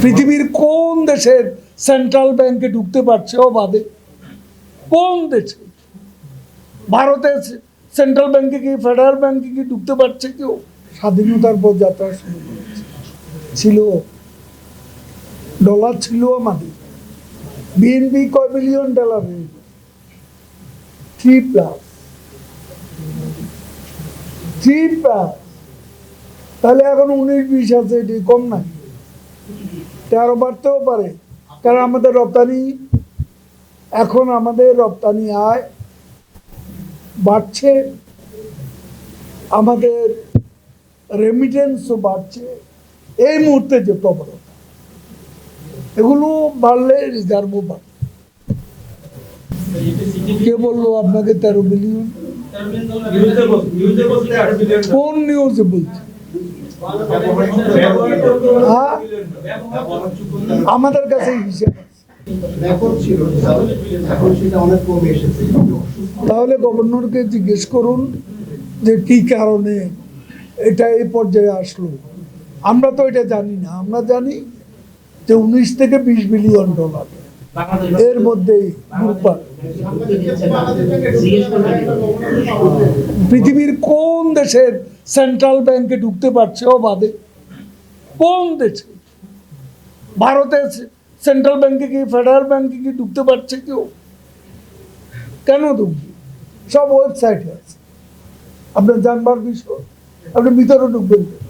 পৃথিবীর কোন দেশের সেন্ট্রাল ব্যাংকে ঢুকতে পারছে ও বাদে কোন দেশে? ভারতের সেন্ট্রাল ব্যাংকে কি ফেডারেল ব্যাংকে কি ঢুকতে পারছে কেউ? স্বাধীনতার পর যাত্রা শুরু করেছে ছিল ডলার ছিল আমাদের। বিএনপি কয় billion dollar three plus three plus তাহলে এখন উনিশ বিশ আছে এটি কম নাই তেরো বাড়তেও পারে। কারণ আমাদের রপ্তানি এখন আমাদের রপ্তানি আয় বাড়ছে আমাদের রেমিটেন্সও বাড়ছে। এই মুহূর্তে যে প্রবণতা এগুলো বাড়লে রিজার্ভও বাড়বে। কে বলল আপনাকে তেরো বিলিয়ন কোন নিউজে বলছে? আমাদের কাছে হিসেব তাহলে গভর্নরকে জিজ্ঞেস করুন যে কি কারণে এটা এই পর্যায়ে আসলো। আমরা তো এটা জানি না। আমরা জানি যে উনিশ থেকে বিশ বিলিয়ন ডলার। এর মধ্যেই ঘুরপাক পৃথিবীর কোন দেশের সেন্ট্রাল ব্যাংকে ঢুকতে পারছে ও বাদে কোন দেশে? ভারতের সেন্ট্রাল ব্যাংকে কি ফেডারেল ব্যাংকে কি ঢুকতে পারছে কেউ? কেন ঢুকবে? সব ওয়েবসাইটে আছে। আপনার জানবার বিষয়। আপনি ভিতরে ঢুকবেন কেন?